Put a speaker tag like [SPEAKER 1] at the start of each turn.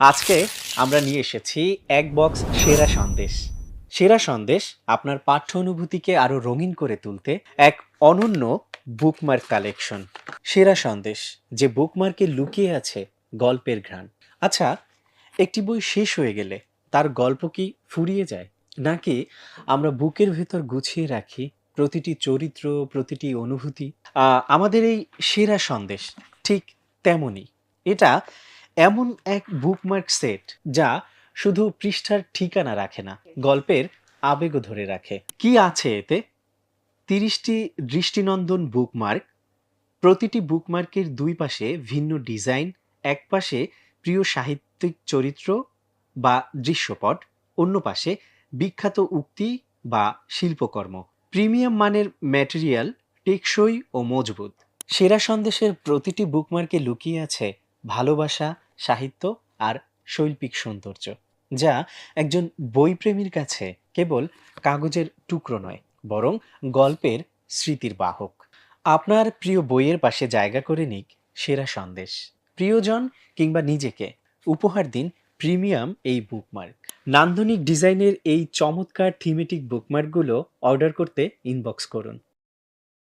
[SPEAKER 1] আজকে আমরা নিয়ে এসেছি এক বক্স সেরা সন্দেশ। সেরা সন্দেশ আপনার পাঠ্য অনুভূতিকে আরও রঙিন করে তুলতে এক অনন্য বুকমার্ক কালেকশন সেরা সন্দেশ, যে বুকমার্কে লুকিয়ে আছে গল্পের ঘ্রাণ। আচ্ছা একটি বই শেষ হয়ে গেলে তার গল্প কি ফুরিয়ে যায়? নাকি আমরা বুকের ভেতর গুছিয়ে রাখি প্রতিটি চরিত্র, প্রতিটি অনুভূতি? আমাদের এই সেরা সন্দেশ ঠিক তেমনই। এটা এমন এক বুকমার্ক সেট যা শুধু পৃষ্ঠার ঠিকানা রাখে না, গল্পের আবেগও ধরে রাখে। কি আছে এতে? তিরিশটি দৃষ্টিনন্দন বুকমার্ক প্রতিটি বুকমার্কের দুই পাশে ভিন্ন ডিজাইন এক পাশে প্রিয় সাহিত্যিক চরিত্র বা দৃশ্যপট, অন্য পাশে বিখ্যাত উক্তি বা শিল্পকর্ম। প্রিমিয়াম মানের ম্যাটেরিয়াল টেকসই ও মজবুত। সেরা সন্দেশের প্রতিটি বুকমার্কে লুকিয়ে আছে ভালোবাসা সাহিত্য আর শৈল্পিক সৌন্দর্য, যা একজন বইপ্রেমীর কাছে কেবল কাগজের টুকরো নয়, বরং গল্পের স্মৃতির বাহক। আপনার প্রিয় বইয়ের পাশে জায়গা করে নিক সেরা সন্দেশ। প্রিয়জন কিংবা নিজেকে, উপহার দিন প্রিমিয়াম এই বুকমার্ক। নান্দনিক ডিজাইনের এই চমৎকার থিমেটিক বুকমার্কগুলো অর্ডার করতে ইনবক্স করুন।